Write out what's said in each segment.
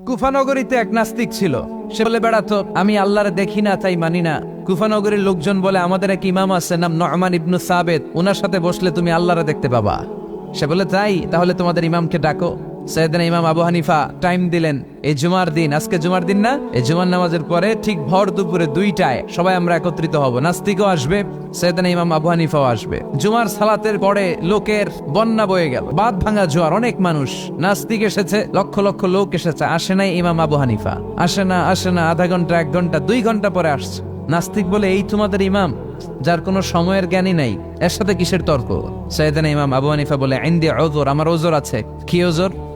কুফানগরীতে এক নাস্তিক ছিল। সে বলে বেড়াতো আমি আল্লাহরে দেখি না, তাই মানি না। কুফানগরীর লোকজন বলে, আমাদের এক ইমাম আছে, নাম নহমান ইবনু সাবেদ ওনার সাথে বসলে তুমি আল্লাহরে দেখতে পাবা। সে বলে, তাই, তাহলে তোমাদের ইমামকে ডাকো। সৈয়দিন ইমাম আবু হানিফা টাইম দিলেন এই জুমার দিন, আজকে জুমার দিন না? এই জুমার নামাজের পরে ঠিক ভর দুপুরে দুইটায় সবাই আমরা একত্রিত হব। নাস্তিকও আসবে, সৈয়দিন ইমাম আবু হানিফাও আসবে। জুমার সালাতের পরে লোকের বন্যা বয়ে গেল বাদ ভাঙা জোয়ার, অনেক মানুষ নাস্তিক এসেছে, লক্ষ লক্ষ লোক এসেছে, আসে নাই ইমাম আবু হানিফা। আসে না আসে না, আধা ঘণ্টা, এক ঘণ্টা, দুই ঘণ্টা পরে আসছে। নাস্তিক বলে এই তোমাদের ইমাম, যার কোনো সময়ের জ্ঞানই নাই, এর সাথে কিসের তর্ক? সৈয়দান ইমাম আবু হানিফা বলে আইন দিয়ে ওজোর আমার ওজোর আছে। কি ওজোর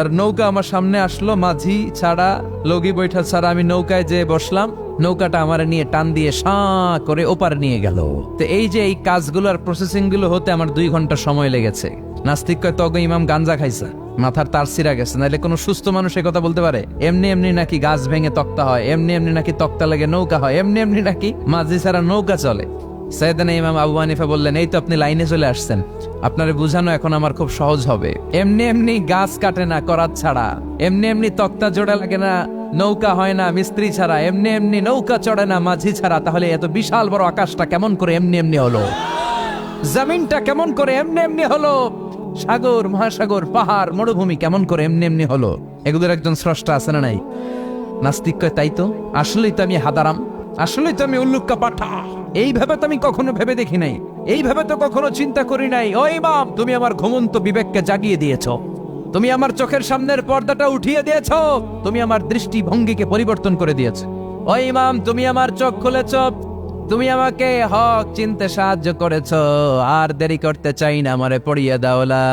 আর নৌকা আমার সামনে আসলো মাঝি ছাড়া, লগি বৈঠা ছাড়া আমি নৌকায় যেয়ে বসলাম। নৌকাটা আমার নিয়ে টান দিয়ে সাঁ করে ওপার নিয়ে গেল। তো এই যে এই কাজগুলো আর প্রসেসিংগুলো হতে আমার দুই ঘণ্টা সময় লেগেছে। নাস্তিক কয়, তগ ইমাম গাঞ্জা খাইছে। মাথার তার সিরা গেছে। নাহলে কোনো সুস্থ মানুষ কথা বলতে পারে? এমনি এমনি নাকি গাছ ভেঙে তক্তা হয়, এমনি এমনি নাকি তক্তা লাগে নৌকা হয়, এমনি এমনি নাকি মাঝি ছাড়া নৌকা চলে। সৈয়দানা ইমাম আবু হানিফা বললেন, এই তো আপনি লাইনে চলে আসছেন। আপনারে বুঝানো এখন আমার খুব সহজ হবে। এমনি এমনি গাছ কাটে না করাত ছাড়া। এমনি এমনি তক্তা জোড়া লাগে না, নৌকা হয় না মিস্ত্রি ছাড়া। এমনি এমনি নৌকা চড়ে না মাঝি ছাড়া। তাহলে এত বিশাল বড় আকাশটা কেমন করে এমনি এমনি হলো? জমিনটা কেমন করে এমনি এমনি হলো? সাগর, মহাসাগর, পাহাড়, মরুভূমি কেমন করে এমনি এমনি হলো? এগুলোর একজন স্রষ্টা আছে না নাই? নাস্তিক তাই তো? আসলেই তো আমি হাদারাম। আসলেই তো আমি উল্লুক্কা পাঠা। এইভাবে তো আমি কখনো ভেবে দেখি নাই। এইভাবে তো কখনো চিন্তা করি নাই। ও ইমাম তুমি আমার ঘুমন্ত বিবেককে জাগিয়ে দিয়েছ। তুমি আমার চোখের সামনের পর্দাটা উঠিয়ে দিয়েছ। তুমি আমার দৃষ্টিভঙ্গিকে পরিবর্তন করে দিয়েছ। ও ইমাম, তুমি আমার চোখ খুলেছ। তুমি আমাকে হক চিনতে সাহায্য করেছ, আর দেরি করতে চাই না, আমারে পড়িয়ে দাও, লা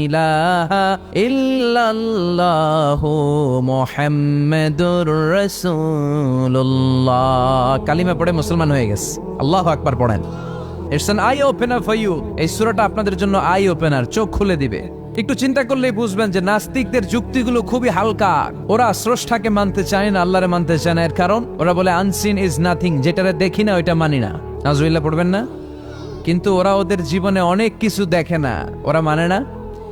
ইলাহা ইল্লাল্লাহু মুহাম্মাদুর কালিমা পড়ে মুসলমান হয়ে গেছে। আল্লাহু আকবার পড়েন। It's an eye opener for you. এই সূরাটা আপনাদের জন্য আই ওপেনার, চোখ খুলে দিবে। একটু চিন্তা করলেই বুঝবেন যে নাস্তিকদের যুক্তিগুলো খুবই হালকা। ওরা স্রষ্টাকে মানতে চায় না, আল্লাহরে মানতে চায় না। এর কারণ, ওরা বলে আনসিন ইজ নাথিং যেটারে দেখি না, ওইটা মানি না। নাজুইল্লাহ পড়বেন না? কিন্তু ওরা ওদের জীবনে অনেক কিছু দেখে না। ওরা মানে না?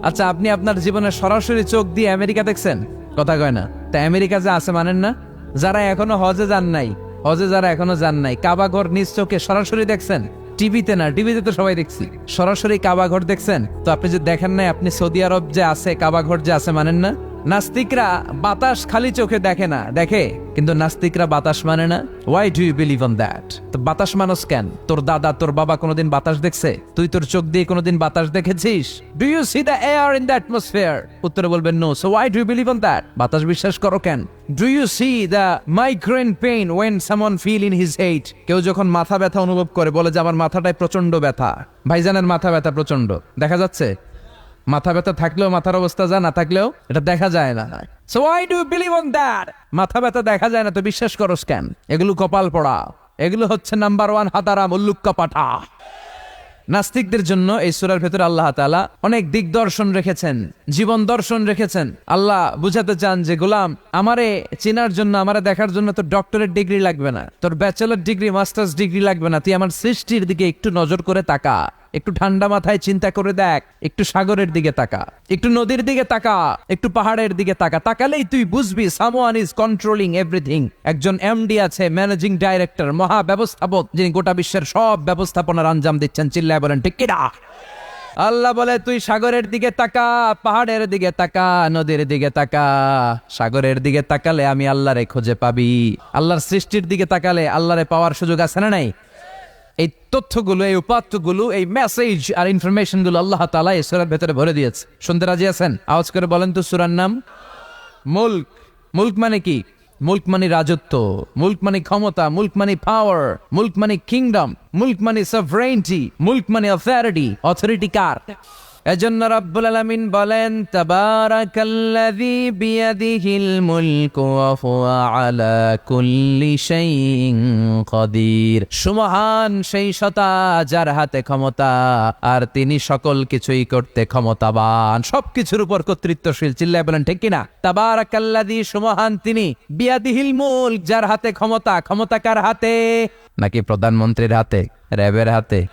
আচ্ছা আপনি আপনার জীবনে সরাসরি চোখ দিয়ে আমেরিকা দেখছেন? কথা কয় না। তা আমেরিকা যে আছে মানেন না? যারা এখনও হজে যান নাই, হজে যারা এখনও যান নাই কাবাঘর নিজ চোখে সরাসরি দেখছেন? টিভিতে না, টিভিতে তো সবাই দেখছি। সরাসরি কাবা ঘর দেখছেন? তো আপনি যে দেখেন নাই, আপনি সৌদি আরব যে আছে কাবা ঘর যে আছে, মানেন না? নাস্তিকরা বাতাস খালি চোখে দেখে না, দেখে? কিন্তু নাস্তিকরা বাতাস মানে না? Why do you believe on that তো বাতাস মানুষ কেন? তোর দাদা, তোর বাবা কোনোদিন বাতাস দেখছে? তুই তোর চোখ দিয়ে কোনোদিন বাতাস দেখেছিস? Do you see the air in the atmosphere উত্তরে বলবেন no so why do you believe on that বাতাস বিশ্বাস করো কেন? Do you see the migraine pain when someone feel in his head কেউ যখন মাথা ব্যথা অনুভব করে, বলে যে আমার মাথাটায় প্রচণ্ড ব্যথা। ভাইজানের মাথা ব্যথা প্রচণ্ড দেখা যাচ্ছে মাথা ব্যথা থাকলেও মাথার অবস্থা যা না থাকলেও এটা দেখা যায় না। So I do believe on that মাথা ব্যথা দেখা যায় না তো বিশ্বাস করো স্ক্যান এগুলো কপাল পড়া। এগুলো হচ্ছে নাম্বার ওয়ান হাতারাম উল্লুক্কা পাঠা। নাস্তিকদের জন্য এই সুরার ভেতরে আল্লাহ তাআলা অনেক দিগদর্শন রেখেছেন জীবন দর্শন রেখেছেন। আল্লাহ বুঝাতে চান যে গোলাম আমারে চেনার জন্য আমারে দেখার জন্য তোর ডক্টরেট ডিগ্রি লাগবে না। তোর ব্যাচেলর ডিগ্রি মাস্টার্স ডিগ্রি লাগবে না। তুই আমার সৃষ্টির দিকে একটু নজর করে তাকা। একটু ঠান্ডা মাথায় চিন্তা করে দেখ। একটু সাগরের দিকে তাকা। একটু নদীর দিকে তাকা। একটু পাহাড়ের দিকে তাকা। তাকালেই তুই বুঝবি সামওয়ান ইজ কন্ট্রোলিং এভরিথিং একজন এমডি আছে ম্যানেজিং ডাইরেক্টর মহা ব্যবস্থাপক যিনি গোটা বিশ্বের সব ব্যবস্থাপনার আঞ্জাম দিচ্ছেন। চিল্লায় বলেন, ঠিক আল্লাহ বলে, তুই সাগরের দিকে তাকা, পাহাড়ের দিকে তাকা, নদীর দিকে তাকা। সাগরের দিকে তাকালে আমি আল্লাহরে খুঁজে পাবি। আল্লাহর সৃষ্টির দিকে তাকালে আল্লাহরে পাওয়ার সুযোগ আছে না নাই? এই তথ্যগুলো, এই উপাত্তগুলো, এই মেসেজ আর ইনফরমেশনগুলো আল্লাহ তালা এই সুরার ভেতরে ভরে দিয়েছে। শুনতে রাজি আছেন? আওয়াজ করে বলেন তো সুরার নাম। মুল্ক। মুল্ক মানে কি? মুল্ক মানে রাজত্ব। মুল্ক মানে ক্ষমতা। মুল্ক মানে পাওয়ার মুল্ক মানে কিংডম মুল্ক মানে সভরেন্টি মুল্ক মানে অথরিটি অথরিটি কার? এজন্য রব্বুল আলামিন বলেন, তাবারাকাল্লাযী বিয়াদিহিল মুলকু ওয়া হুয়া আলা কুল্লি শাইইন কাদির সুমহান সেই সতা যার হাতে ক্ষমতা, আর তিনি সকল কিছুই করতে ক্ষমতাবান। সবকিছুর উপর কর্তৃত্বশীল। চিল্লায় বলেন, ঠিক কিনা? তাবারাকাল্লাযী সুমহান তিনি বিয়াদিহিল মুলক, যার হাতে ক্ষমতা। ক্ষমতা কার হাতে? নাকি প্রধানমন্ত্রীর হাতে? র্যাবের হাতে?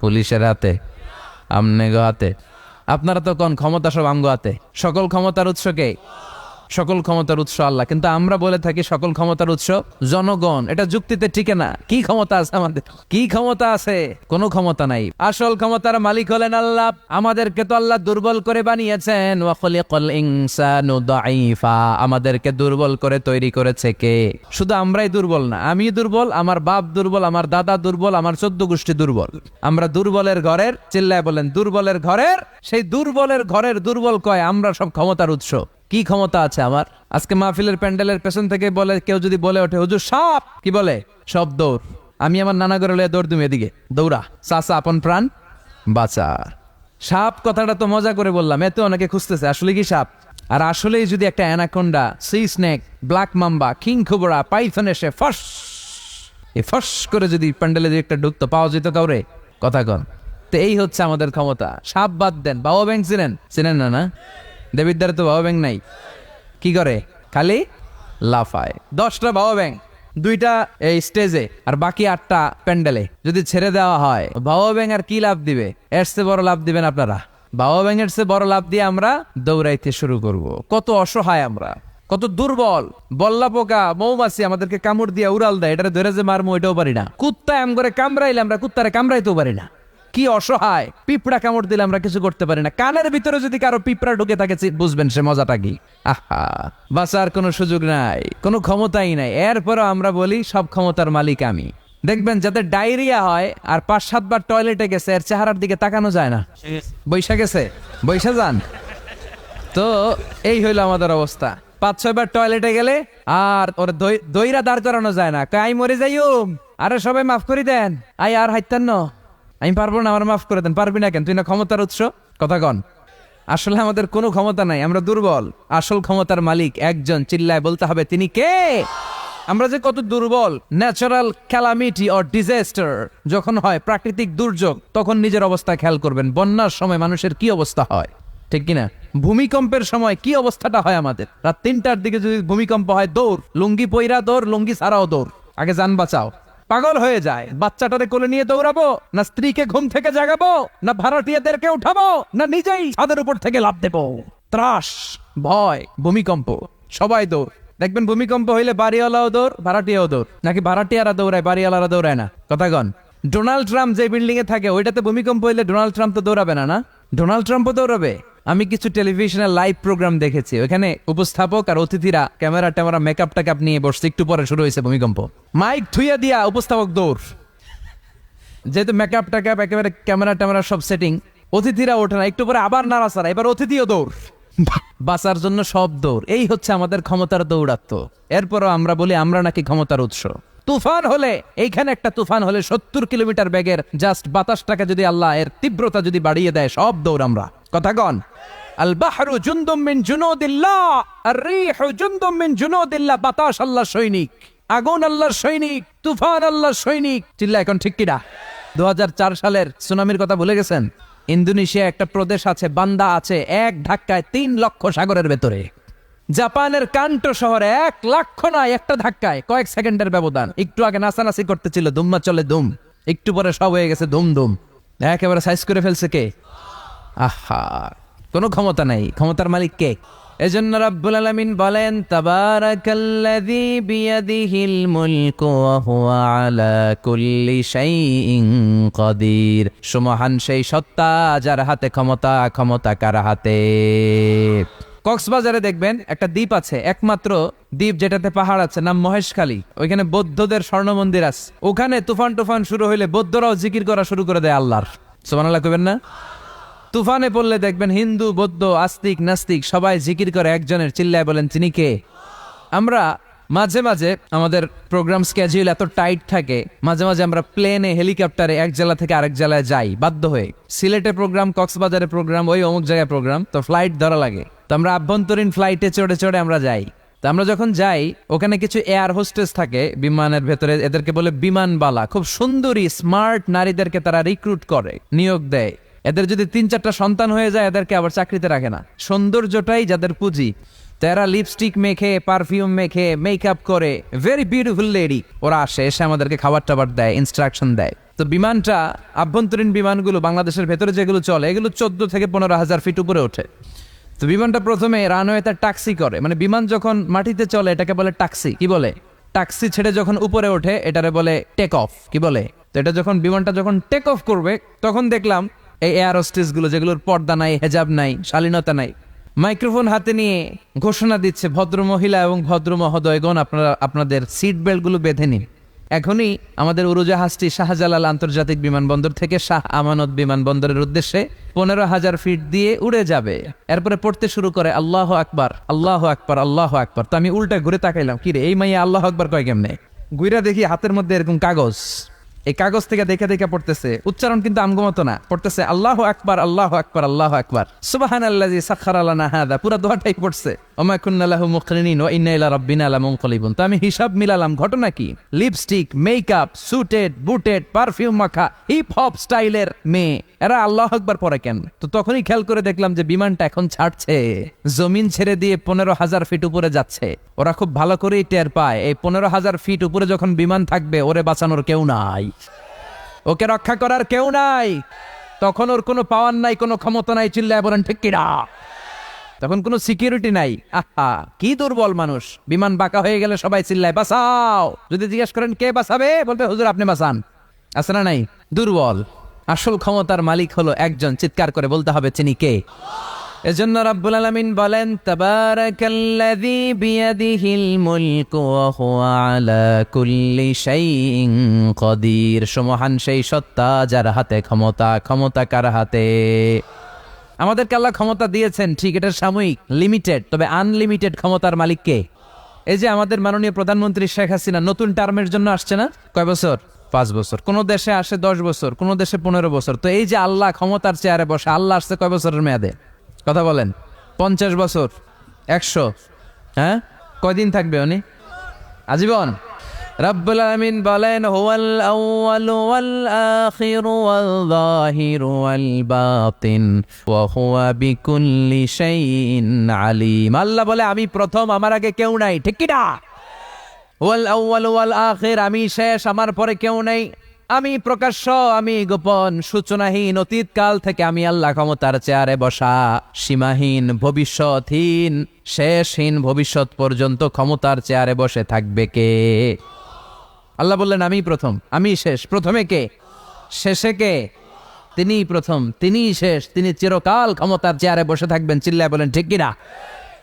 পুলিশের হাতে? আমনেগো হাতে? আপনারা তো কোন ক্ষমতা সব আমগো সকল ক্ষমতার উৎস কে? সকল ক্ষমতার উৎস আল্লাহ। কিন্তু আমরা বলে থাকি সকল ক্ষমতার উৎস জনগণ। এটা যুক্তিতে টিকে না। কি ক্ষমতা আছে আমাদের? কি ক্ষমতা আছে? কোনো ক্ষমতা নাই। আসল ক্ষমতার মালিক হলেন আল্লাহ। আমাদেরকে তো আল্লাহ দুর্বল করে বানিয়েছেন। আমাদেরকে দুর্বল করে তৈরি করেছে কে? শুধু আমরাই দুর্বল না। আমি দুর্বল, আমার বাপ দুর্বল, আমার দাদা দুর্বল, আমার চোদ্দ গোষ্ঠী দুর্বল। আমরা দুর্বলের ঘরের, চিল্লায় বলেন, দুর্বলের ঘরের, সেই দুর্বলের ঘরের দুর্বল কয়? আমরা সব ক্ষমতার উৎস। কি ক্ষমতা আছে আমার? আজকে মাহফিলের প্যান্ডেলের পেছন থেকে বলে, কেউ যদি বলে ওঠে, হুজুর সাপ কি বলে? সব দৌড়। আমি আমার নানা ঘরে লয়ে দৌড় তুমি এদিকে। দৌড়া। চাচা, আপন প্রাণ? বাঁচা সাপ কথাটা তো মজা করে বললাম এতে অনেকে খুঁজতেছে, আসলে কি সাপ? আর আসলেই যদি একটা anaconda, sea snake, black mamba, king cobra python এসে ফস এই ফস করে যদি প্যান্ডেলে একটা ঢুকতো পাওয়া যেত কাউরে? কথা কন। তো এই হচ্ছে আমাদের ক্ষমতা। সাপ বাদ দেন, বাবা ব্যাংক চিনেন চিনেন না না? দেবিদ্বারে তো বাবা ব্যাংক নাই। কি করে? খালি লাফায়। দশটা বাবা ব্যাংক দুইটা এই স্টেজে আর বাকি আটটা প্যান্ডেলে। যদি ছেড়ে দেওয়া হয়, বাবা ব্যাংক আর কি লাভ দিবে? এর চেয়ে বড় লাভ দিবেন আপনারা। বাবা ব্যাংকের চেয়ে বড় লাভ দিয়ে আমরা দৌড়াইতে শুরু করব। কত অসহায় আমরা। কত দুর্বল। বল্লা পোকা, মৌমাছি আমাদেরকে কামড় দিয়ে উড়াল দেয়। এটা ধরে যে মারমু, এটাও পারি না। কুত্তা এম করে কামড়াইলে আমরা কুত্তারে কামড়াইতেও পারি না। কি অসহায়? পিঁপড়া কামড় দিলে আমরা কিছু করতে পারি না। কানের ভিতরে যদি কারও পিঁপড়া ঢুকে থাকে বুঝবেন সে মজাটা কি। আহা বাঁচার কোনো সুযোগ নাই কোনো ক্ষমতাই নাই। এরপরও আমরা বলি সব ক্ষমতার মালিক আমি। দেখবেন যাতে ডায়রিয়া হয় আর পাঁচ সাতবার টয়লেটে গেছে এর চেহারার দিকে তাকানো যায় না। বৈশা গেছে। বৈশা যান। তো এই হইল আমাদের অবস্থা। পাঁচ ছয়বার টয়লেটে গেলে আর ওর দই- দইরা দাঁড় করানো যায় না। কয়, আই মরে যাইম আরে সবাই মাফ করে দেন। আই আর হাইতেন না আমি পারব না, আমার মাফ করে দেন, পারবি না কেন? তুই না ক্ষমতার উৎস? কথা কন। আসলে আমাদের কোনো ক্ষমতা নাই, আমরা দুর্বল। আসল ক্ষমতার মালিক একজন, চিল্লায় বলতে হবে, তিনি কে? আমরা যে কত দুর্বল ন্যাচারাল ক্যালামিটি অর ডিজাস্টার যখন হয়, প্রাকৃতিক দুর্যোগ, তখন নিজের অবস্থা খেয়াল করবেন, বন্যার সময় মানুষের কি অবস্থা হয়, ঠিক কিনা? ভূমিকম্পের সময় কি অবস্থাটা হয় আমাদের? রাত তিনটার দিকে যদি ভূমিকম্প হয়, দৌড়, লুঙ্গি পইরা দৌড়, লুঙ্গি ছাড়াও দৌড়। আগে যান বাঁচাও। পাগল হয়ে যায়। বাচ্চাটারে কোলে নিয়ে দৌড়াবো, না স্ত্রীকে ঘুম থেকে জাগাবো, না ভাড়াটিয়াদেরকে উঠাবো, না নিজেই ছাদের উপর থেকে লাভ দেবো। ত্রাস, ভয়, ভূমিকম্প, সবাই দৌড়। দেখবেন ভূমিকম্প হইলে বাড়িওয়ালাও দৌড়, ভাড়াটিয়াও দৌড়। নাকি ভাড়াটিয়ারা দৌড়ায়, বাড়িওয়ালারা দৌড়ায় না? কথাগণ ডোনাল্ড ট্রাম্প যে বিল্ডিং এ থাকে, ওইটাতে ভূমিকম্প হইলে ডোনাল্ড ট্রাম্প তো দৌড়াবে না না? ডোনাল্ড ট্রাম্পও দৌড়াবে। আমি কিছু টেলিভিশনের লাইভ প্রোগ্রাম দেখেছি। ওখানে উপস্থাপক আর অতিথিরা ক্যামেরা ট্যামেরা মেকআপ টেকআপ নিয়ে বসছে। একটু পরে শুরু হয়েছে ভূমিকম্প। মাইক থুইয়া দিয়া উপস্থাপক দৌড়। যেহেতু মেকআপ টেকআপ একেবারে ক্যামেরা ট্যামেরা সব সেটিং অতিথিরা ওঠে না। একটু পরে আবার নাড়াচাড়া এবার অতিথিও দৌড়। বাঁচার জন্য সব দৌড়। এই হচ্ছে আমাদের ক্ষমতার দৌড়াত্ম। এরপরও আমরা বলি আমরা নাকি ক্ষমতার উৎস। তুফান হলে এইখানে একটা তুফান হলে সত্তর কিলোমিটার ব্যাগের জাস্ট বাতাসটাকে যদি আল্লাহ এর তীব্রতা যদি বাড়িয়ে দেয় সব দৌড় আমরা। আল বাহরু বাতাস আল্লাহ সৈনিক, আগুন সৈনিক, তুফান সৈনিক। চিল্লা, এখন ঠিক দু সালের সুনামির কথা গেছেন? ইন্দোনেশিয়া একটা প্রদেশ আছে, বান্দা আছে, এক ধাক্কায় তিন লক্ষ সাগরের ভেতরে। জাপানের কান্টো শহরে এক লক্ষ নয়, একটা ধাক্কায়। কয়েক সেকেন্ডের ব্যবধান। একটু আগে নাচানাচি করতেছিল, দুম্মা চলে দুম। একটু পরে সব হয়ে গেছে দুম দুম। একেবারে সাইজ করে ফেলছে কে? আহা, কোনো ক্ষমতা নাই। ক্ষমতার মালিক কে? এজন্য রাব্বুল আলামিন বলেন, তাবারাকাল্লাযী বিয়াদিহিল মুলকু ওয়া হুয়া আলা কুল্লি শাইইন কাদির। সুমহান সেই সত্তা যার হাতে ক্ষমতা ক্ষমতা কার হাতে? কক্সবাজারে দেখবেন একটা দ্বীপ আছে, একমাত্র দ্বীপ যেটাতে পাহাড় আছে, নাম মহেশখালী। ওইখানে বৌদ্ধদের স্বর্ণ মন্দির আছে। ওখানে তুফান টুফান শুরু হইলে বৌদ্ধরাও জিকির করা শুরু করে দেয় আল্লাহর। সুবহানাল্লাহ কইবেন না? তুফানে পড়লে দেখবেন হিন্দু, বৌদ্ধ, আস্তিক, নাস্তিক সবাই জিকির করে একজনের চিল্লায় বলেন, তিনি কে? আমরা মাঝে মাঝে আমাদের প্রোগ্রাম স্কেজিউল এত টাইট থাকে, মাঝে মাঝে আমরা প্লেনে হেলিকপ্টারে এক জেলা থেকে আরেক জেলায় যাই, বাধ্য হয়ে। সিলেটে প্রোগ্রাম কক্সবাজারে প্রোগ্রাম ওই অমুক জায়গায় প্রোগ্রাম তো ফ্লাইট ধরা লাগে। তো আমরা আভ্যন্তরীণ ফ্লাইটে চড়ে চড়ে আমরা যাই। তো আমরা যখন যাই, ওখানে কিছু এয়ার হোস্টেস থাকে, বিমানের ভেতরে, এদেরকে বলে বিমানবালা। খুব সুন্দরী স্মার্ট নারীদেরকে তারা রিক্রুট করে, নিয়োগ দেয়। এদের যদি তিন চারটা সন্তান হয়ে যায়, এদেরকে আবার চাকরিতে রাখে না। সৌন্দর্যটাই যাদের পুঁজি, তারা লিপস্টিক মেখে পারফিউম মেখে মেকআপ করে ভেরি বিউটিফুল লেডি ওরা আসে, এসে আমাদেরকে খাবার টাবার দেয় ইনস্ট্রাকশন দেয়। তো বিমানটা, আভ্যন্তরীণ বিমানগুলো, বাংলাদেশের ভেতরে যেগুলো চলে, এগুলো চোদ্দ থেকে পনেরো হাজার ফিট উপরে ওঠে। তো বিমানটা প্রথমে রানওয়েতে টাক্সি করে। মানে বিমান যখন মাটিতে চলে, এটাকে বলে টাক্সি কি বলে? টাক্সি ছেড়ে যখন উপরে ওঠে, এটারে বলে টেক অফ কি বলে? তো এটা যখন, বিমানটা যখন টেক অফ করবে, তখন দেখলাম এই এয়ার হোস্টেসগুলো যেগুলোর পর্দা নাই, হেজাব নাই, শালীনতা নাই। মাইক্রোফোন হাতে নিয়ে ঘোষণা দিচ্ছে ভদ্র মহিলা এবং ভদ্র মহোদয়গণ, আপনারা আপনাদের সিট বেল্টগুলো বেঁধে নিন। এখনই আমাদের উড়োজাহাজটি শাহজালাল আন্তর্জাতিক বিমানবন্দর থেকে শাহ আমানত বিমানবন্দরের উদ্দেশ্যে পনেরো হাজার ফিট দিয়ে উড়ে যাবে। এরপরে পড়তে শুরু করে আল্লাহ আকবার আল্লাহ আকবার আল্লাহ আকবার। তো আমি উল্টা ঘুরে তাকাইলাম, কিরে, এই মাইয়া আল্লাহ আকবার কয় কেমনে? গুইরা দেখি হাতের মধ্যে এরকম কাগজ। এই কাগজ থেকে দেখে দেখে পড়তেছে। উচ্চারণ কিন্তু আমগমতো না। পড়তেছে, আল্লাহ আকবার আল্লাহ আকবার আল্লাহ আকবার। সুবাহান আল্লাজি সাক্ষার আল্লাহ দোয়াটাই পড়ছে। ওমা কুন্নাল্লাহু মুকরিনিন ওয়া ইন্না ইলা রাব্বিনা লামুনকালিবুন। তো আমি হিসাব মিলালাম, ঘটনা কি? Lipstick, makeup, suited, booted, perfume মাখা হিপ হপ স্টাইলের মেয়ে। এরা আল্লাহ আকবার পরে কেন? তো তখনই খেয়াল করে দেখলাম যে বিমানটা এখন ছাড়ছে। জমিন ছেড়ে দিয়ে পনেরো হাজার ফিট উপরে যাচ্ছে। ওরা খুব ভালো করেই টের পায়। এই পনেরো হাজার ফিট উপরে যখন বিমান থাকবে, ওরে বাঁচানোর কেউ নাই। ওকে রক্ষা করার কেউ নাই। তখন ওর কোনো পাওয়ার নাই, কোনো ক্ষমতা নাই, চিল্লায় বলেন, ঠিক কিনা তখন কোনো সিকিউরিটি নাই। আহা, কি দুর্বল মানুষ। বিমান বাঁকা হয়ে গেলে সবাই চিল্লায়, বাঁচাও! যদি জিজ্ঞেস করেন, কে বাঁচাবে? বলবে হুজুর, আপনি বাঁচান। আছে না নাই? দুর্বল। আসল ক্ষমতার মালিক হলো একজন। চিৎকার করে বলতে হবে, চিনি কে? এজন্য রাব্বুল আলামিন বলেন, তাবারাকাল্লাযী বিয়াদিহিল মুলকু ওয়া হুয়া আলা কুল্লি শাইইন কদির সমহান সেই সত্তা যার হাতে ক্ষমতা ক্ষমতা কার হাতে? আমাদেরকে আল্লাহ ক্ষমতা দিয়েছেন, ঠিক, এটা সাময়িক লিমিটেড তবে আনলিমিটেড ক্ষমতার মালিক কে? এই যে আমাদের মাননীয় প্রধানমন্ত্রী শেখ হাসিনা নতুন টার্মের জন্য আসছে না? কয় বছর? পাঁচ বছর। কোন দেশে আসে দশ বছর, কোন দেশে পনেরো বছর। তো এই যে আল্লাহ ক্ষমতার চেয়ারে বসে, আল্লাহ আসছে কয় বছরের মেয়াদে? কথা বলেন। পঞ্চাশ বছর, একশো হ্যাঁ? কয়দিন থাকবে উনি? আজীবন। রব্বুল আলামিন বলেন, হুয়াল আউয়াল ওয়াল আখির ওয়াল যাহির ওয়াল বাতিন, ওয়া হুয়া বিকুল্লি শাইইন আলিম। আল্লাহ বলে, আমি প্রথম, আমার আগে কেউ নাই। ঠিক কি না? ওয়াল আউয়াল ওয়াল আখির, আমি শেষ, আমার পরে কেউ নেই। আমি প্রকাশ্য, আমি গোপন, সূচনাহীন অতীত কাল থেকে আমি আল্লাহ ক্ষমতার চেয়ারে বসা, সীমাহীন, ভবিষ্যৎহীন, শেষহীন ভবিষ্যৎ পর্যন্ত ক্ষমতার চেয়ারে বসে থাকবে কে? আল্লাহ বললেন, আমি প্রথম, আমি শেষ, প্রথমে কে? শেষে কে? তিনি প্রথম, তিনি শেষ, তিনি চিরকাল ক্ষমতার চেয়ারে বসে থাকবেন, চিল্লায় বলেন, ঠিক কিনা?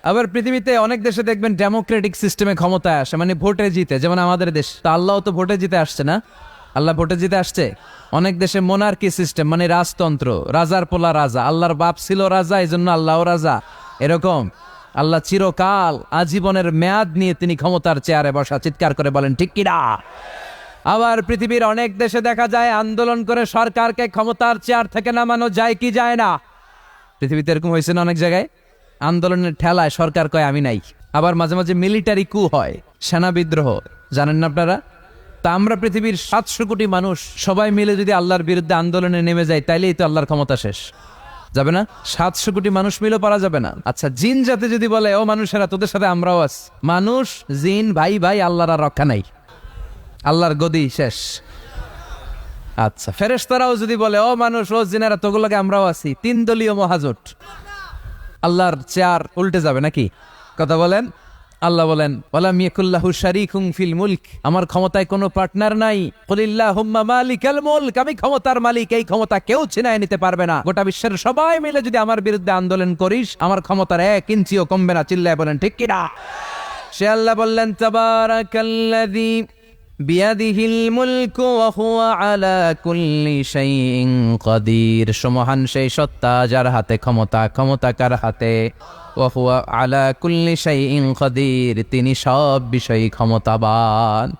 আবার পৃথিবীতে অনেক দেশে দেখবেন ডেমোক্রেটিক সিস্টেমে ক্ষমতায় আসে মানে ভোটে জিতে, যেমন আমাদের দেশ, তা আল্লাহ তো ভোটে জিতে আসছে না? আল্লাহ ভোটে জিতে আসছে? অনেক দেশে মোনার্কি সিস্টেম মানে রাজতন্ত্র, রাজার পোলা রাজা, আল্লাহর বাপ ছিল রাজা এই জন্য আল্লাহ রাজা। এরকম, আল্লাহ চিরকাল আজীবনের মেয়াদ নিয়ে তিনি ক্ষমতার চেয়ারে বসা, চিৎকার করে বলেন, ঠিক কিনা আবার পৃথিবীর অনেক দেশে দেখা যায়, আন্দোলন করে সরকারকে ক্ষমতার চেয়ার থেকে নামানো যায় কি যায় না? পৃথিবীতে এরকম হয়েছে না অনেক জায়গায়? আন্দোলনের ঠেলায় সরকার কয়, আমি নাই। আবার মাঝে মাঝে মিলিটারি কু হয়, সেনা বিদ্রোহ। জানেন না আপনারা? তা আমরা পৃথিবীর সাতশো কোটি মানুষ সবাই মিলে যদি আল্লাহর বিরুদ্ধে আন্দোলনে নেমে যায়, তাইলেই তো আল্লাহর ক্ষমতা শেষ। যাবে না? সাতশো কোটি মানুষ মিলেও পারা যাবে না। আচ্ছা জিন জাতি যদি বলে, ও মানুষেরা, তোদের সাথে আমরাও আছি। মানুষ, জিন, ভাই ভাই, আল্লাহর আর রক্ষা নাই। আল্লাহর গদি শেষ। আচ্ছা ফেরেশতারাও যদি বলে, ও মানুষ, ও জিনেরা, তোগুলোকে আমরাও আছি। তিন দলীয় মহাজোট। আল্লাহর চেয়ার উল্টে যাবে নাকি? কথা বলেন। আল্লাহ বলেন ফিল মুলক। আমার ক্ষমতায় কোনো পার্টনার নাই। মালিকাল মুলক। আমি ক্ষমতার মালিক, এই ক্ষমতা কেউ ছিনায় নিতে পারবে না। গোটা বিশ্বের সবাই মিলে যদি আমার বিরুদ্ধে আন্দোলন করিস, আমার ক্ষমতার এক ইঞ্চিও কমবে না, চিল্লায় বলেন, ঠিক কিনা? সে আল্লাহ বললেন আলা সমহান সেই সত্তা যার হাতে ক্ষমতা ক্ষমতা কার হাতে? আলা তিনি সব বিষয়ে ক্ষমতাবান।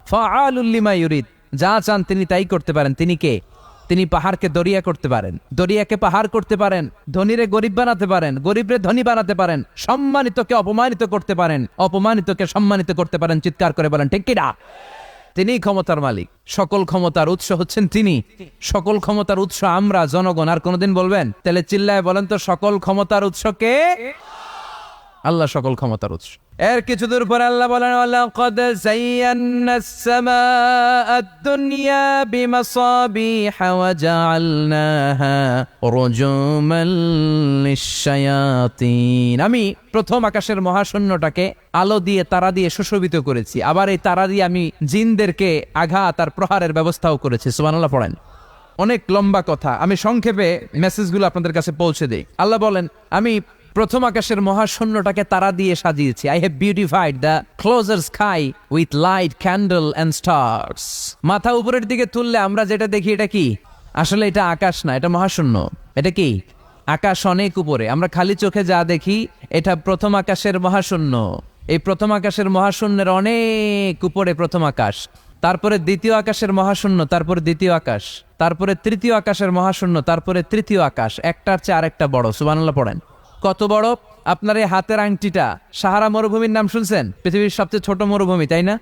ইউরিদ, যা চান তিনি তাই করতে পারেন। তিনি কে? তিনি পাহাড়কে দরিয়া করতে পারেন। দরিয়াকে পাহাড় করতে পারেন, ধনীরে গরিব বানাতে পারেন, গরিবরে ধনী বানাতে পারেন, সম্মানিতকে অপমানিত করতে পারেন, অপমানিতকে সম্মানিত করতে পারেন, চিৎকার করে বলেন, ঠিক কিনা? তিনি ক্ষমতার মালিক। সকল ক্ষমতার উৎস হচ্ছেন তিনি। সকল ক্ষমতার উৎস আমরা, জনগণ, আর কোনোদিন বলবেন? তাহলে চিল্লায় বলেন তো, সকল ক্ষমতার উৎস কে? আল্লাহ সকল ক্ষমতার উৎস। এর কিছু দূর পরে আল্লাহ বলেন রুজুমান লিশ-শায়াতিন। আমি প্রথম আকাশের মহাশূন্যটাকে আলো দিয়ে, তারা দিয়ে সুশোভিত করেছি। আবার এই তারা দিয়ে আমি জিনদেরকে আঘাত আর প্রহারের ব্যবস্থাও করেছি। সুবহানাল্লাহ, পড়েন। অনেক লম্বা কথা। আমি সংক্ষেপে মেসেজগুলো আপনাদের কাছে পৌঁছে দিই। আল্লাহ বলেন, আমি প্রথম আকাশের মহাশূন্যটাকে তারা দিয়ে সাজিয়েছি। I have beautified the closer sky with light candle and stars মাথা উপরের দিকে তুললে আমরা যেটা দেখি, এটা কি? আসলে এটা আকাশ না, এটা মহাশূন্য। এটা কি? আকাশ অনেক উপরে। আমরা খালি চোখে যা দেখি, এটা প্রথম আকাশের মহাশূন্য। এই প্রথম আকাশের মহাশূন্যের অনেক উপরে প্রথম আকাশ। তারপরে দ্বিতীয় আকাশের মহাশূন্য, তারপরে দ্বিতীয় আকাশ। তারপরে তৃতীয় আকাশের মহাশূন্য, তারপরে তৃতীয় আকাশ। একটার চেয়ে আরেকটা বড় সুবানাল্লাহ পড়েন। কত বড়? আপনার এই হাতের আংটিটা সাহারা মরুভূমির নাম শুনছেন? পৃথিবীর সবচেয়ে ছোট মরুভূমি তাই না?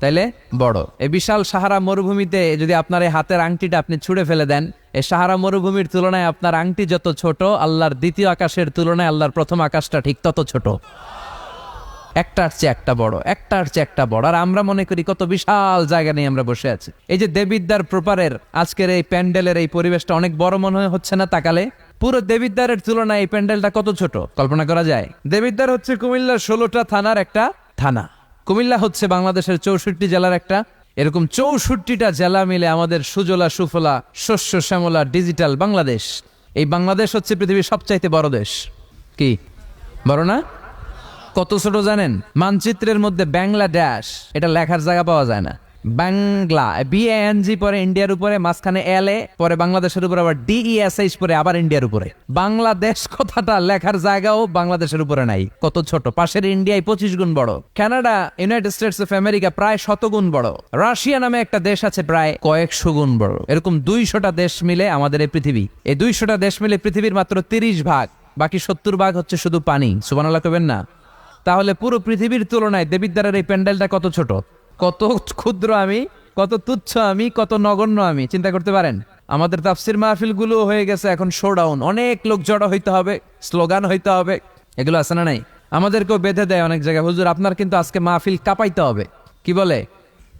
তাইলে? বড়। এই বিশাল সাহারা মরুভূমিতে যদি আপনার এই হাতের আংটিটা আপনি ছুঁড়ে ফেলে দেন এই সাহারা মরুভূমির তুলনায় আপনার আংটি যত ছোট আল্লাহর দ্বিতীয় আকাশের তুলনায় আল্লাহর প্রথম আকাশটা ঠিক তত ছোট। একটার চেয়ে একটা বড় একটার চেয়ে একটা বড়। আর আমরা মনে করি কত বিশাল জায়গা নিয়ে আমরা বসে আছি। এই যে দেবিদ্যার প্রপারের আজকের এই প্যান্ডেলের এই পরিবেশটা অনেক বড় মনে হচ্ছে না তাকালে? পুরো দেবিদ্বারের তুলনায় এই প্যান্ডেলটা কত ছোট? কল্পনা করা যায়? দেবিদ্বার হচ্ছে কুমিল্লার ষোলোটা থানার একটা থানা। কুমিল্লা হচ্ছে বাংলাদেশের চৌষট্টি জেলার একটা। এরকম চৌষট্টিটা জেলা মিলে আমাদের সুজলা, সুফলা, শস্য, শ্যামলা, ডিজিটাল বাংলাদেশ। এই বাংলাদেশ হচ্ছে পৃথিবীর সবচাইতে বড় দেশ। কি? বড় না? কত ছোট জানেন? মানচিত্রের মধ্যে বাংলাদেশ। এটা লেখার জায়গা পাওয়া যায় না। বাংলা বিএএনজি পরে ইন্ডিয়ার উপরে, মাঝখানে এল এ পরে বাংলাদেশের উপরে, আবার ডিইএসএইচ পরে, আবার ইন্ডিয়ার উপরে। বাংলাদেশ কথাটা লেখার জায়গাও বাংলাদেশের উপরে নাই, কত ছোট। পাশের ইন্ডিয়ায় পঁচিশ গুণ বড়। Canada United States of America প্রায় শত গুণ বড়। রাশিয়া নামে একটা দেশ আছে প্রায় কয়েকশো গুণ বড়। এরকম দুইশোটা দেশ মিলে আমাদের এই পৃথিবী। এই দুইশোটা দেশ মিলে পৃথিবীর মাত্র তিরিশ ভাগ, বাকি সত্তর ভাগ হচ্ছে শুধু পানি। সুবানাল্লাহ কবেন না। তাহলে পুরো পৃথিবীর তুলনায় দেবিদ্বারের এই প্যান্ডেলটা কত ছোট? কত ক্ষুদ্র আমি, কত তুচ্ছ আমি, কত নগণ্য আমি, চিন্তা করতে পারেন? আমাদের তাফসির মাহফিলগুলো হয়ে গেছে এখন শোডাউন অনেক লোক জড়ো হইতে হবে স্লোগান হইতে হবে। এগুলো আছে না নাই? আমাদেরকেও বেঁধে দেয় অনেক জায়গায়। হুজুর, আপনার কিন্তু আজকে মাহফিল কাঁপাইতে হবে। কি বলে?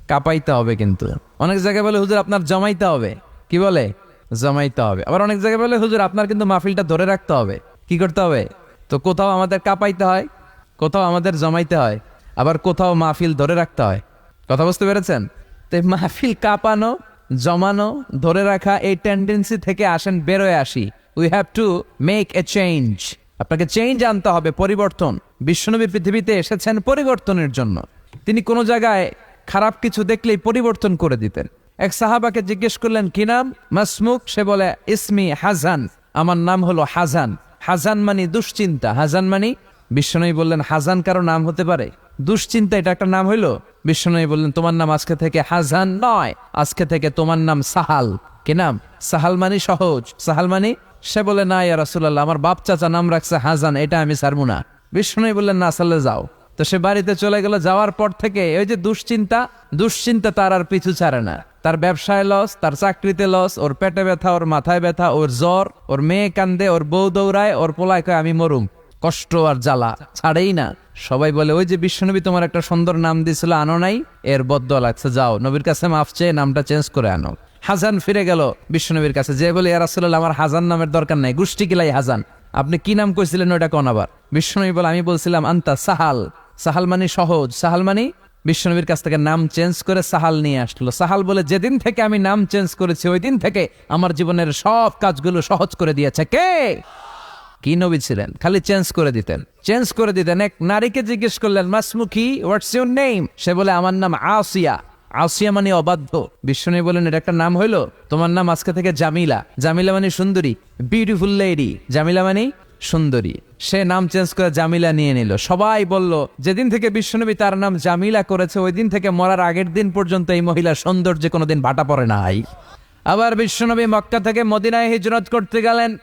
কাঁপাইতে হবে কিন্তু। অনেক জায়গায় বলে, হুজুর, আপনার জমাইতে হবে। কি বলে? জমাইতে হবে। আবার অনেক জায়গায় বলে, হুজুর, আপনার কিন্তু মাহফিলটা ধরে রাখতে হবে। কি করতে হবে? তো কোথাও আমাদের কাঁপাইতে হয়, কোথাও আমাদের জমাইতে হয়, আবার কোথাও মাহফিল ধরে রাখতে হয়। কথা বুঝতে পেরেছেন? তো মাহফিল কাঁপানো, জমানো, ধরে রাখা এই টেন্ডেন্সি থেকে আসেন, বেরোয় আসি। We have to make a change আপনাকে চেঞ্জ আনতে হবে, পরিবর্তন। বিশ্বনবী পৃথিবীতে এসেছেন পরিবর্তনের জন্য। তিনি কোনো জায়গায় খারাপ কিছু দেখলেই পরিবর্তন করে দিতেন। এক সাহাবাকে জিজ্ঞেস করলেন, কি নাম? মাসমুক সে বলে, ইসমি হাজান। আমার নাম হলো হাজান। হাজান মানি দুশ্চিন্তা। হাজান মানি বিশ্বনবী বললেন, হাজান কারও নাম হতে পারে? দুশ্চিন্তা, এটা একটা নাম হইল। বিশ্বনবী বললেন, তোমার নাম আজকে থেকে হাজান নয়, আজকে থেকে তোমার নাম সাহাল। কি নাম? সাহাল মানি সহজ। সাহাল মানি, সে বলে, না, ইয়া রাসূলুল্লাহ, আমার বাপ চাচা নাম রাখছে হাজান, এটা আমি ছাড়বো না। বিষ্ণু বললেন, না আসলে যাও। তো সে বাড়িতে চলে গেল, যাওয়ার পর থেকে ওই যে দুশ্চিন্তা দুশ্চিন্তা তার আর পিছু ছাড়ে না। তার ব্যবসায় লস, তার চাকরিতে লস, ওর পেটে ব্যথা, ওর মাথায় ব্যথা, ওর জ্বর, ওর মেয়ে কান্দে, ওর বউ দৌড়ায়, ওর পোলায় কয়, আমি মরুম। কষ্ট আর জ্বালা ছাড়েই না। সবাই বলে, ওই যে বিশ্বনবী তোমার একটা সুন্দর নাম দিয়েছিল, আনো নাই? এর বদ্ধ লাগছে যাও। নবীর কাছে মাফ চেয়ে নামটা চেঞ্জ করে আনো। হাজান ফিরে গেল বিশ্বনবীর কাছে, যে বলে ইয়ারাসুল্লাহ আমার হাজান নামের দরকার নাই, গোষ্ঠী কিলাই হাজান? আপনি কি নাম কইছিলেন ওটা কোন আবার? বিশ্বনবী বলে, আমি বলছিলাম, আন্তা সাহাল। সাহাল মানে সহজ। সাহাল মানে বিশ্বনবীর কাছ থেকে নাম চেঞ্জ করে সাহাল নিয়ে আসলো। সাহাল বলে, যেদিন থেকে আমি নাম চেঞ্জ করেছি ওই দিন থেকে আমার জীবনের সব কাজগুলো সহজ করে দিয়েছে। কে? কি নবী ছিলেন? খালি চেঞ্জ করে দিতেন। চেঞ্জ করে দিতেন। এক নারীকে জিজ্ঞেস করলেন, মাসমুখী হোয়াটস ইউর নেম সে বলে, আমার নাম আসিয়া। আসিয়া মানে অবাধ্য। বিশ্বনবী বলেন এটা একটা নাম হইল? তোমার নাম আজকে থেকে জামিলা। জামিলা মানে সুন্দরী। বিউটিফুল লেডি জামিলা মানে সুন্দরী। সে নাম চেঞ্জ করে জামিলা নিয়ে নিল। সবাই বলল, যেদিন থেকে বিশ্বনবী তার নাম জামিলা করেছে, ওই দিন থেকে মরার আগের দিন পর্যন্ত এই মহিলা সৌন্দর্যে কোনোদিন ভাটা পড়ে নাই। আবার বিশ্বনবী মক্কা থেকে মদিনায় হিজরত করতে গেলেন।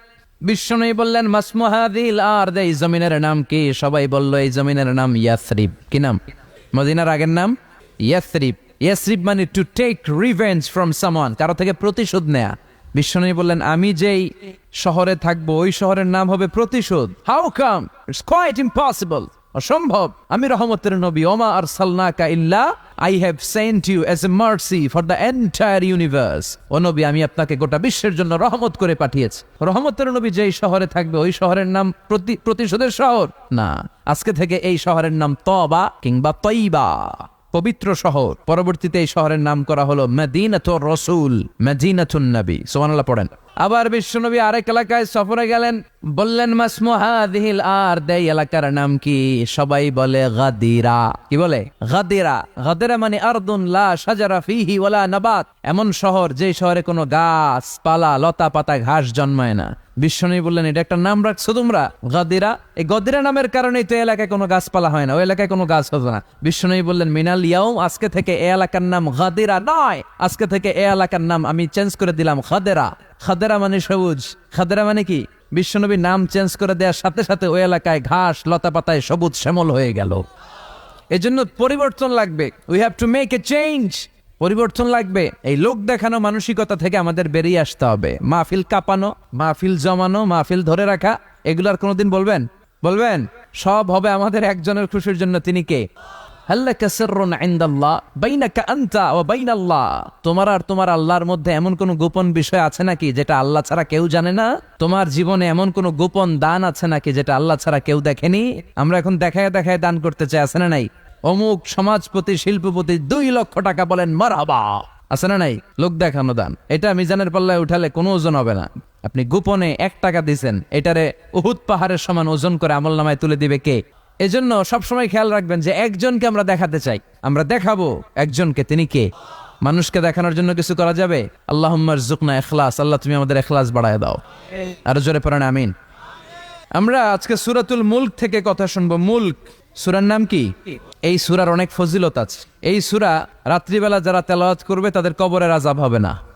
বিশ্বনবী বললেন মাসমহাদিল আর এই জমিনের নাম কি? সবাই বলল, এই জমিনের নাম ইয়াসরিব। কি নাম? মদিনার আগের নাম? ইয়াসরিব। ইয়াসরিব মানে টু টেক রিভেঞ্জ ফ্রম সামান কারও থেকে প্রতিশোধ নেয়া। বিশ্বনী বললেন, আমি যেই শহরে থাকব, ওই শহরের নাম হবে প্রতিশোধ। How come it's quite impossible অসম্ভব। আমি রহমতের নবী, ওমা আর সালনাকা ইল্লা I have sent you as a mercy for the entire universe ও নবী, আমি আপনাকে গোটা বিশ্বের জন্য রহমত করে পাঠিয়েছি। রহমতের নবী যেই শহরে থাকবে, ওই শহরের নাম প্রতি, প্রতিশোধের শহর? না। আজকে থেকে এই শহরের নাম তবা কিংবা তৈবা। পবিত্র শহর। পরবর্তীতে এই শহরের নাম করা হলো মেদিনাত রসুল, মেদিনাতুন নবী। সুবহানাল্লাহ, পড়েন। আবার বিশ্বনবী আরেক এলাকায় সফরে গেলেন, বললেন মাসমুহাদিহিল আর দেই এলাকার নাম কি? সবাই বলে, গাদিরা। কি বলে? গাদিরা। গাদিরা মানে আরদুন, লা শাজারা ফিহি ওয়ালা নাবাত। এমন শহর যে শহরে কোনো গাছ, পালা, লতা পাতা, ঘাস জন্মায় না। বিশ্বনবী বললেন, এটা একটা নাম রাখছো তোমরা? গাদিরা? এই গদিরা নামের কারণেই তো এলাকায় কোনো গাছপালা হয় না। ওই এলাকায় কোনো গাছ হতো না। বিশ্বনবী বললেন, মিনাল ইয়াও আজকে থেকে এই এলাকার নাম গাদিরা নয়। আজকে থেকে এ এলাকার নাম আমি চেঞ্জ করে দিলাম খাদেরা খাদেরা মানে সবুজ। খাদেরা মানে কি? বিশ্বনবী নাম চেঞ্জ করে দেওয়ার সাথে সাথে ওই এলাকায় ঘাস, লতা পাতায় সবুজ শ্যামল হয়ে গেল। এজন্য পরিবর্তন লাগবে। We have to make a change পরিবর্তন লাগবে। এই লোক দেখানো মানসিকতা থেকে আমাদের বেরিয়ে আসতে হবে। মাহফিল কাঁপানো, মাহফিল জমানো, মাহফিল ধরে রাখা এগুলার কোনোদিন বলবেন? বলবেন? সব হবে আমাদের একজনের খুশির জন্য। তিনি কে? তোমার আর তোমার আল্লাহর মধ্যে এমন কোন গোপন বিষয় আছে নাকি যেটা আল্লাহ ছাড়া কেউ জানে না? তোমার জীবনে এমন কোন গোপন দান আছে নাকি যেটা আল্লাহ ছাড়া কেউ দেখেনি? আমরা এখন দেখায় দেখায় দান করতে চাই, আছে না নাই? অমুক সমাজপতি, শিল্পপতি দুই লক্ষ টাকা বলেন, মারহাবা। আছে না নাই? লোক দেখানো দান। এটা মিজানের পাল্লায় উঠালে কোনো ওজন হবে না। আপনি গোপনে এক টাকা দিছেন, এটারে উহুদ পাহাড়ের সমান ওজন করে আমল নামায় তুলে দিবে কে? এজন্য সবসময় খেয়াল রাখবেন যে একজনকে আমরা দেখাতে চাই। আমরা দেখাবো একজনকে, তিনি কে? মানুষকে দেখানোর জন্য কিছু করা যাবে? আল্লাহ জুকনা এখলাস আল্লাহ তুমি আমাদের এখলাস বাড়ায় দাও। আরও জোরে পড়েন, আমিন। আমরা আজকে সুরাতুল মুল্ক থেকে কথা শুনব। মুল্ক, সুরার নাম কি? এই সুরার অনেক ফজিলত আছে। এই সুরা রাত্রিবেলা যারা তেলাওয়াত করবে, তাদের কবরের আজাব হবে না।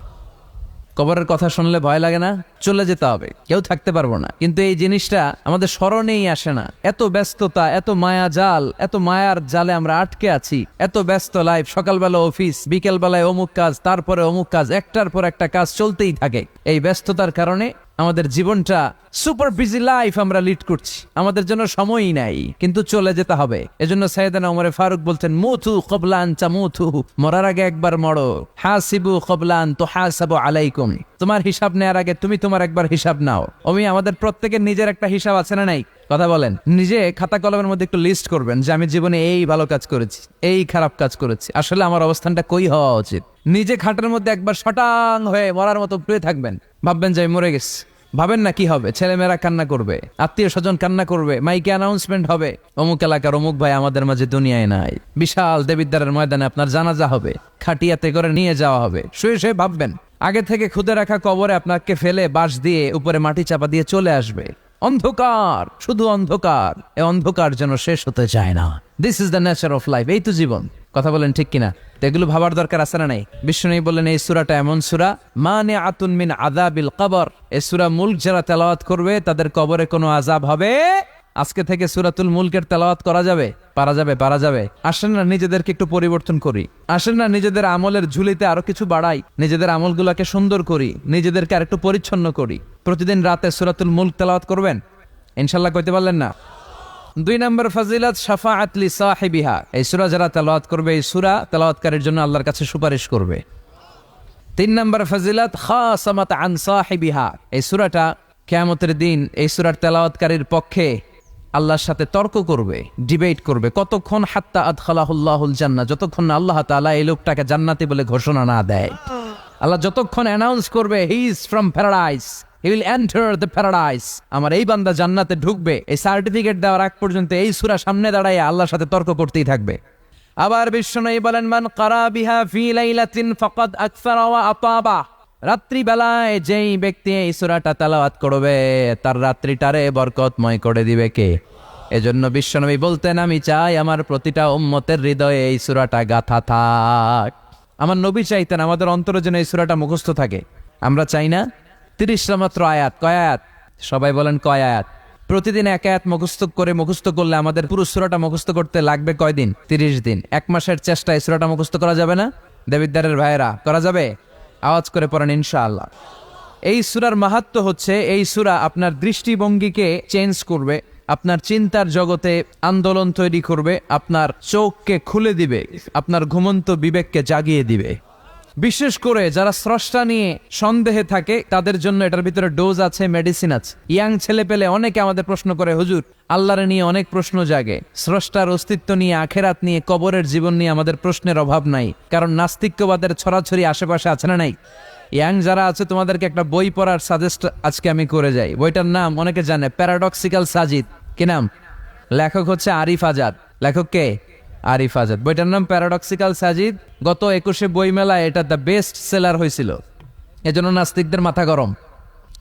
কবরের কথা শুনলে ভয় লাগে না, চলে যেতে হবে। কেউ থাকতে পারব না। কিন্তু এই জিনিসটা আমাদের স্মরণেই আসে না। এত ব্যস্ততা, এত মায়া জাল, এত মায়ার জালে আমরা আটকে আছি। এত ব্যস্ত লাইফ সকালবেলা অফিস বিকেলবেলায় অমুক কাজ, তারপরে অমুক কাজ, একটার পর একটা কাজ চলতেই থাকে। এই ব্যস্ততার কারণে আমাদের জীবনটা সুপার বিজি লাইফ আমরা লিড করছি। আমাদের জন্য সময়ই নাই, কিন্তু চলে যেতে হবে। এজন্য সাইদানা ওমরে ফারুক বলতেন মুথু কবলান চামুথু মরার আগে একবার মরো। হাসিবু কবলান তো হাসাবু আলাইকুম। তোমার হিসাব নেওয়ার আগে তুমি তোমার একবার হিসাব নাও। অমি, আমাদের প্রত্যেকের নিজের একটা হিসাব আছে না নাই? কথা বলেন। নিজে খাতা কলমের মধ্যে একটু লিস্ট করবেন যে আমি জীবনে এই ভালো কাজ করেছি, এই খারাপ কাজ করেছি। আসলে আমার অবস্থানটা কই হওয়া উচিত? নিজে খাটের মধ্যে একবার শটাং হয়ে মরার মতো শুয়ে থাকবেন। ভাববেন যে আমি মরে গেছি। ভাবেন না কি হবে? ছেলেমেয়েরা কান্না করবে, আত্মীয় স্বজন কান্না করবে, মাইকে অ্যানাউন্সমেন্ট হবে। অমুক এলাকার অমুক ভাই আমাদের মাঝে দুনিয়ায় নাই। বিশাল দেবিদ্বারের ময়দানে আপনার জানাজা হবে, খাটিয়াতে করে নিয়ে যাওয়া হবে। শুয়ে শুয়ে ভাববেন, আগে থেকে খুদে রাখা কবরে আপনাকে ফেলে বাঁশ দিয়ে উপরে মাটি চাপা দিয়ে চলে আসবে। অন্ধকার, শুধু অন্ধকার, এ অন্ধকার যেন শেষ হতে চায় না। This is the nature of life এই তো জীবন। কথা বলেন ঠিক কিনা? তো এগুলো ভাবার দরকার আছে না নাই? বিষ্ণু বললেন, এই সুরাটা এমন সুরা মানে আতুন মিন আদাবিল কবর। এই সুরা মুল্ক যারা তেলাওয়াত করবে, তাদের কবরে কোনো আজাব হবে? আজকে থেকে সুরাতুল মুলকের তেলাওয়াত করা যাবে? পারা যাবে পারা যাবে। আসেন না, নিজেদেরকে একটু পরিবর্তন করি। আসেন না, নিজেদের আমলের ঝুলিতে আরও কিছু বাড়াই। নিজেদের আমলগুলোকে সুন্দর করি। নিজেদেরকে আর একটু পরিচ্ছন্ন করি। প্রতিদিন রাতে সুরাতুল মুল্ক তেলাওয়াত করবেন? ইনশাল্লাহ কইতে পারলেন না? দুই নম্বর ফাজিলাত, শাফাআত লি সাহিবিহা। এই সুরা যারা তেলাওয়াত করবে, এই সুরা তেলাওয়াতকারীর জন্য আল্লাহর কাছে সুপারিশ করবে। তিন নম্বর ফাজিলাত, খাসামাত আন সাহিবিহা। এই সুরাটা কিয়ামতের দিন, এই সূরার তেলাওয়াতকারীর পক্ষে আল্লাহর সাথে তর্ক করবে, ডিবেট করবে। কতক্ষণ হাত্তা আদখালাহুল্লাহুল জান্না যতক্ষণ না আল্লাহ তাআলা এই লোকটাকে জান্নাতি বলে ঘোষণা না দেয়। আল্লাহ যতক্ষণ অ্যানাউন্স করবে he is from paradise he will enter the paradise আমার এই বান্দা জান্নাতে ঢুকবে। এই সার্টিফিকেট দেওয়ার আগ পর্যন্ত এই সূরা সামনে দাঁড়ায় আল্লাহর সাথে তর্ক করতেই থাকবে। আবার বিশ্বনবী বলেন, মান কারা বিহা ফি লাইলাতিন ফাকাদ আকসারা ওয়া আতাবা? রাত্রি বেলায় যেই ব্যক্তি এই সূরাটা তেলাওয়াত করবে, তার রাত্রিটারে বরকতময় করে দিবে কে? এজন্য বিশ্বনবী বলতেন, আমি চাই আমার প্রতিটা উম্মতের হৃদয়ে এই সুরাটা গাথা থাক। আমার নবী চাইতেন আমাদের অন্তরে যেন এই সুরাটা মুখস্থ থাকে। আমরা চাই না তিরিশটা মাত্র আয়াত। কয় আয়াত? সবাই বলেন কয় আয়াত? প্রতিদিন এক আয়াত মুখস্থ করে মুখস্থ করলে আমাদের পুরো সুরাটা মুখস্থ করতে লাগবে কয়দিন তিরিশ দিন। এক মাসের চেষ্টায় সুরাটা মুখস্থ করা যাবে না? দেবিদ্দারের ভাইয়েরা, করা যাবে? আওয়াজ করে পড়েন ইনশাআল্লাহ। এই সুরার মাহাত্ম হচ্ছে, এই সুরা আপনার দৃষ্টিভঙ্গিকে চেঞ্জ করবে, আপনার চিন্তার জগতে আন্দোলন তৈরি করবে, আপনার চোখকে খুলে দিবে, আপনার ঘুমন্ত বিবেককে জাগিয়ে দিবে। বিশেষ করে যারা স্রষ্টা নিয়ে সন্দেহে থাকে, তাদের জন্য এটার ভিতরে ডোজ আছে, মেডিসিন আছে। ইয়াং ছেলে পেলে অনেকে আমাদের প্রশ্ন করে, হুজুর, আল্লাহরে নিয়ে অনেক প্রশ্ন জাগে। স্রষ্টার অস্তিত্ব নিয়ে, আখেরাত নিয়ে, কবরের জীবন নিয়ে আমাদের প্রশ্নের অভাব নাই। কারণ নাস্তিক্যবাদের ছড়াছড়ি আশেপাশে আছে না নাই? ইয়াং যারা আছে, তোমাদেরকে একটা বই পড়ার সাজেস্ট আজকে আমি করে যাই। বইটার নাম, অনেকে জানে প্যারাডক্সিক্যাল সাজিদ কি নাম? লেখক হচ্ছে আরিফ আজাদ। লেখক কে? আরিফ আজাদ। বইটার নাম প্যারাডক্সিক্যাল সাজিদ গত একুশে বই মেলায় এটা দ্য বেস্ট সেলার হয়েছিল এজন্য নাস্তিকদের মাথা গরম।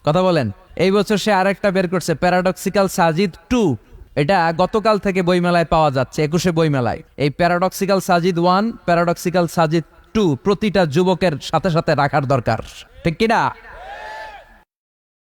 কথা বলেন, এই বছর সে আরেকটা বের করছে প্যারাডক্সিক্যাল সাজিদ টু এটা গতকাল থেকে বইমেলায় পাওয়া যাচ্ছে, একুশে বইমেলায়। এই paradoxical Sajid one paradoxical Sajid two প্রতিটা যুবকের সাথে সাথে রাখার দরকার। ঠিক কিনা?